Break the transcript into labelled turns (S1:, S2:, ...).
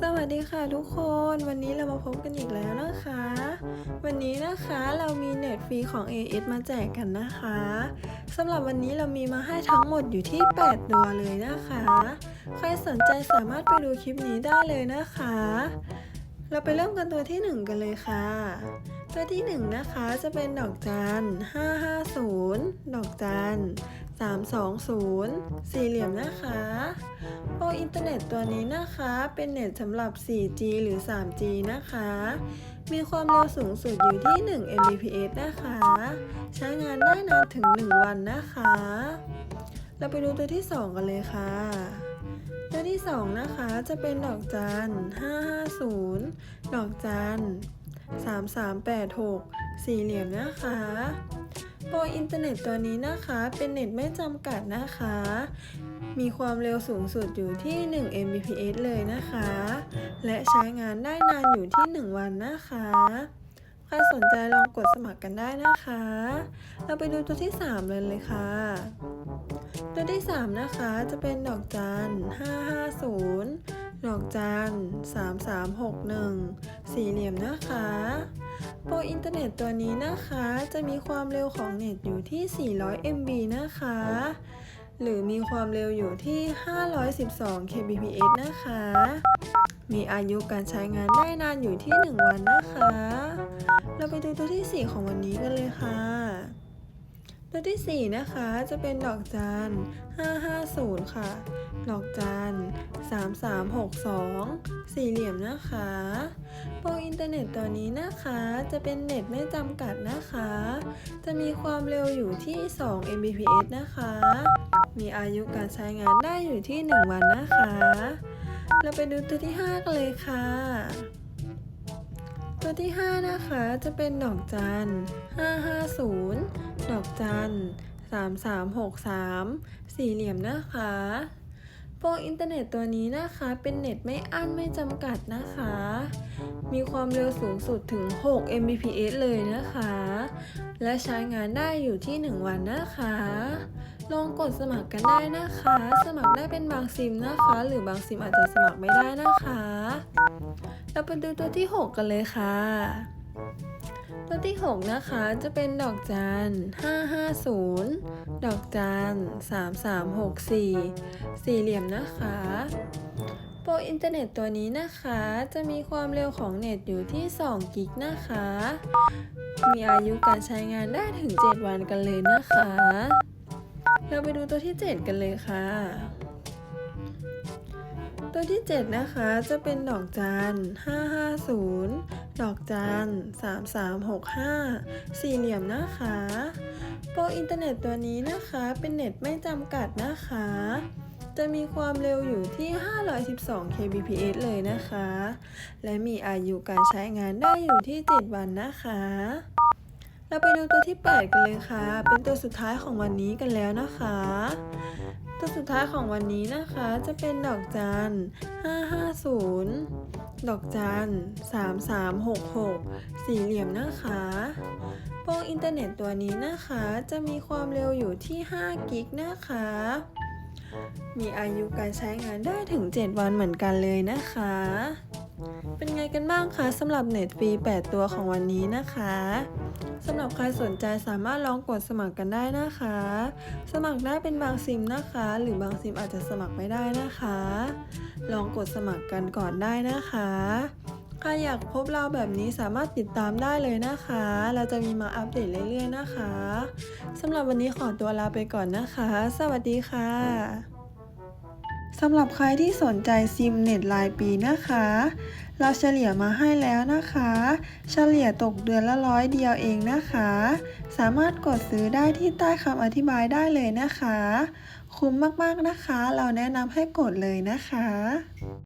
S1: สวัสดีค่ะทุกคนวันนี้เรามาพบกันอีกแล้วนะคะ วันนี้นะคะเรามีเน็ตฟรีของ AS มาแจกกันนะคะสำหรับวันนี้เรามีมาให้ทั้งหมดอยู่ที่ 8 ตัวเลยนะคะ ใครสนใจสามารถไปดูคลิปนี้ได้เลยนะคะ เราไปเริ่มกันตัวที่ 1 กันเลยค่ะ ตัวที่ 1 นะคะจะเป็นดอกจัน550 ดอกจัน 320 สี่เหลี่ยมนะคะโปรอินเทอร์เน็ตตัวนี้นะคะ เป็นเน็ตสำหรับ 4G หรือ 3G นะคะ มีความเร็วสูงสุดอยู่ที่ 1 Mbps นะคะ ใช้งานได้นานถึง 1 วันนะคะ เราไปดูตัวที่ 2 กันเลยค่ะตัวที่ 2 นะคะจะเป็นดอกจัน 550 ดอกจัน 3386 สี่เหลี่ยมนะคะ โปรอินเทอร์เน็ตตัวนี้นะคะ เป็นเน็ตไม่จำกัดนะคะ มีความเร็วสูงสุดอยู่ที่ 1 Mbps เลยนะคะ และใช้งานได้นานอยู่ที่ 1 วันนะคะ ใครสนใจลองกดสมัครกันได้นะคะ เราไปดูตัวที่ 3 เลยเลยค่ะ ตัวที่ 3 นะคะจะเป็นดอกจัน550 ดอกจัน3361 สี่เหลี่ยมนะคะ โปรอินเทอร์เน็ตตัวนี้นะคะ จะมีความเร็วของเน็ตอยู่ที่ 400 MB นะคะ หรือมีความเร็วอยู่ที่ 512 kbps นะคะ มีอายุการใช้งานได้นานอยู่ที่ 1 วันนะคะ เราไปดูตัวที่ 4 ของวันนี้กันเลยค่ะ ตัวที่ 4 นะคะจะเป็นดอกจัน 550 ค่ะ ดอกจัน 3362 สี่เหลี่ยมนะคะโปรอินเทอร์เน็ตตัวนี้นะคะจะเป็นเน็ตไม่จำกัดนะคะ จะมีความเร็วอยู่ที่ 2 Mbps นะคะ มีอายุการใช้งานได้อยู่ที่ 1 วันนะคะ เราไปดูตัวที่ 5 กันเลยค่ะตัวที่ 5 นะคะ จะเป็นดอกจัน 550 อกจัน3363สี่เหลี่ยมนะคะโปรอินเทอร์เน็ตตัวนี้นะคะ เป็นเน็ตไม่อั้นไม่จำกัดนะคะ มีความเร็วสูงสุดถึง 6 Mbps เลยนะคะ และใช้งานได้อยู่ที่ 1 วันนะคะ ลองกดสมัครกันได้นะคะ สมัครได้เป็นบางซิมนะคะ หรือบางซิมอาจจะสมัครไม่ได้นะคะ เราไปดูตัวที่ 6 กันเลยค่ะ ตัวที่ 6 นะคะ จะเป็นดอกจัน 550 ดอกจัน 3364 สี่เหลี่ยมนะคะ โปรอินเทอร์เน็ตตัวนี้นะคะ จะมีความเร็วของเน็ตอยู่ที่ 2 กิกนะคะ มีอายุการใช้งานได้ถึง 7 วันกันเลยนะคะ เราไปดูตัวที่ 7 กันเลยค่ะตัวที่ 7 นะคะ จะเป็นดอกจัน550 ดอกจัน3365สี่เหลี่ยมนะคะ โปรอินเทอร์เน็ตตัวนี้นะคะ เป็นเน็ตไม่จำกัดนะคะ จะมีความเร็วอยู่ที่ 512 kbps เลยนะคะ และมีอายุการใช้งานได้อยู่ที่ 7 วันนะคะ เราไปดูตัวที่ 8 กันเลยค่ะ เป็นตัวสุดท้ายของวันนี้กันแล้วนะคะตัวสุดท้ายของวันนี้นะคะจะเป็นดอกจัน 550 ดอกจัน3366สี่เหลี่ยมนะคะโปรอินเทอร์เน็ตตัวนี้นะคะ จะมีความเร็วอยู่ที่ 5 กิกนะคะ มีอายุการใช้งานได้ถึง 7 วันเหมือนกันเลยนะคะ เป็นไงกันบ้างคะสำหรับเน็ตฟรี 8 ตัวของวันนี้นะคะสำหรับใครสนใจสามารถลองกดสมัครกันได้นะคะ สมัครได้เป็นบางซิมนะคะ หรือบางซิมอาจจะสมัครไม่ได้นะคะ ลองกดสมัครกันก่อนได้นะคะใครอยากพบเราแบบนี้สามารถติดตามได้เลยนะคะ เราจะมีมาอัปเดตเรื่อยๆนะคะสำหรับวันนี้ขอตัวลาไปก่อนนะคะ สวัสดีค่ะ สำหรับใครที่สนใจซิมเน็ตรายปีนะคะ เราเฉลี่ยมาให้แล้วนะคะ เฉลี่ยตกเดือนละร้อยเดียวเองนะคะ สามารถกดซื้อได้ที่ใต้คำอธิบายได้เลยนะคะ คุ้มมากๆนะคะ เราแนะนำให้กดเลยนะคะ